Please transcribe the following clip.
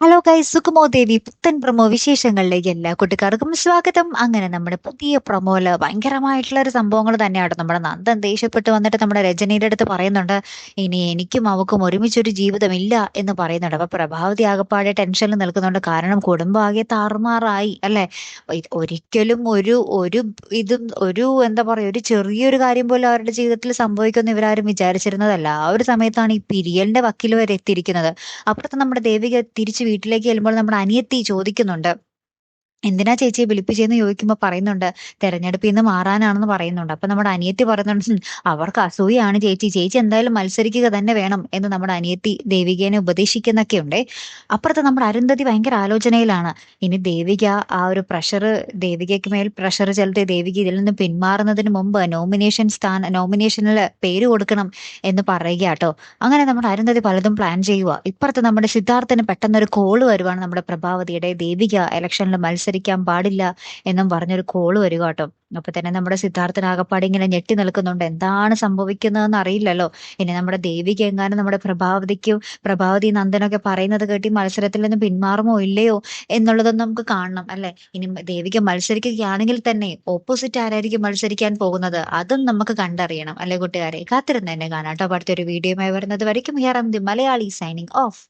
Hello guys സുഖമോ ദേവി പുത്തൻ promo വിശേഷങ്ങളിലേക്ക് എല്ലാ കുട്ടിക്കാർക്കും സ്വാഗതം. അങ്ങനെ നമ്മുടെ പുതിയ പ്രമോയിൽ ഭയങ്കരമായിട്ടുള്ള ഒരു സംഭവങ്ങൾ തന്നെയാണ് നമ്മുടെ നന്ദൻ ദേഷ്യപ്പെട്ട് വന്നിട്ട് നമ്മുടെ രചനയുടെ അടുത്ത് പറയുന്നുണ്ട്. ഇനി എനിക്കും അവക്കും ഒരുമിച്ചൊരു ജീവിതമില്ല എന്ന് പറയുന്നുണ്ട്. അപ്പൊ പ്രഭാവതി ആകപ്പാടെ ടെൻഷനിൽ നിൽക്കുന്നുണ്ട്. കാരണം കുടുംബം ആകെ താറുമാറായി അല്ലെ? ഒരിക്കലും ഒരു ഒരു ഇതും ഒരു എന്താ പറയുക ഒരു ചെറിയൊരു കാര്യം പോലും അവരുടെ ജീവിതത്തിൽ സംഭവിക്കുമെന്ന് ഇവരാരും വിചാരിച്ചിരുന്നതല്ല. ആ ഒരു സമയത്താണ് ഈ പിരിയലിന്റെ വക്കിൽ വരെ എത്തിയിരിക്കുന്നത്. അപ്പുറത്ത് നമ്മുടെ ദേവിക തിരിച്ച് വീട്ടിലേക്ക് ചെല്ലുമ്പോൾ നമ്മുടെ അനിയത്തി ചോദിക്കുന്നുണ്ട് എന്തിനാ ചേച്ചിയെ വിളിപ്പിച്ചെന്ന് ചോദിക്കുമ്പോൾ പറയുന്നുണ്ട് തെരഞ്ഞെടുപ്പിൽ നിന്ന് മാറാനാണെന്ന് പറയുന്നുണ്ട്. അപ്പൊ നമ്മുടെ അനിയത്തി പറയുന്നുണ്ട് അവർക്ക് അസൂയാണ് ചേച്ചി ചേച്ചി എന്തായാലും മത്സരിക്കുക തന്നെ വേണം എന്ന് നമ്മുടെ അനിയത്തി ദേവികേനെ ഉപദേശിക്കുന്നൊക്കെ ഉണ്ട്. അപ്പുറത്ത് നമ്മുടെ അരുന്ധതി ഭയങ്കര ആലോചനയിലാണ്. ഇനി ദേവിക ആ ഒരു പ്രഷർ ദേവികയ്ക്ക് മേൽ പ്രഷർ ചെലുത്തി ദേവിക ഇതിൽ നിന്ന് പിന്മാറുന്നതിന് മുമ്പ് നോമിനേഷൻ സ്ഥാന നോമിനേഷനിൽ പേര് കൊടുക്കണം എന്ന് പറയുക കേട്ടോ. അങ്ങനെ നമ്മുടെ അരുന്ധതി പലതും പ്ലാൻ ചെയ്യുക ഇപ്പുറത്ത് നമ്മുടെ സിദ്ധാർത്ഥന് പെട്ടെന്നൊരു കോൾ വരുവാണ് നമ്മുടെ പ്രഭാവതിയുടെ ദേവിക ഇലക്ഷനിൽ മത്സരിക്കാൻ പാടില്ല എന്നും പറഞ്ഞൊരു കോൾ വരിക കേട്ടോ. അപ്പൊ തന്നെ നമ്മുടെ സിദ്ധാർത്ഥൻ ആകപ്പാടെ ഇങ്ങനെ ഞെട്ടി നിൽക്കുന്നുണ്ട്. എന്താണ് സംഭവിക്കുന്നതെന്ന് അറിയില്ലല്ലോ. ഇനി നമ്മുടെ ദേവിക്ക് എങ്ങാനും നമ്മുടെ പ്രഭാവതിക്കും പ്രഭാവതി നന്ദനൊക്കെ പറയുന്നത് കേട്ടി മത്സരത്തിൽ നിന്ന് പിന്മാറുമോ ഇല്ലയോ എന്നുള്ളതൊന്നും നമുക്ക് കാണണം അല്ലെ? ഇനി ദേവിക്ക് മത്സരിക്കുകയാണെങ്കിൽ തന്നെ ഓപ്പോസിറ്റ് ആരായിരിക്കും മത്സരിക്കാൻ പോകുന്നത്? അതും നമുക്ക് കണ്ടറിയണം അല്ലെ കൂട്ടുകാരെ? കാത്തിരുന്ന് തന്നെ കാണാം കേട്ടോ. അടുത്തൊരു വീഡിയോയുമായി വരുന്നത് വരയ്ക്കും. Here the Malayali signing off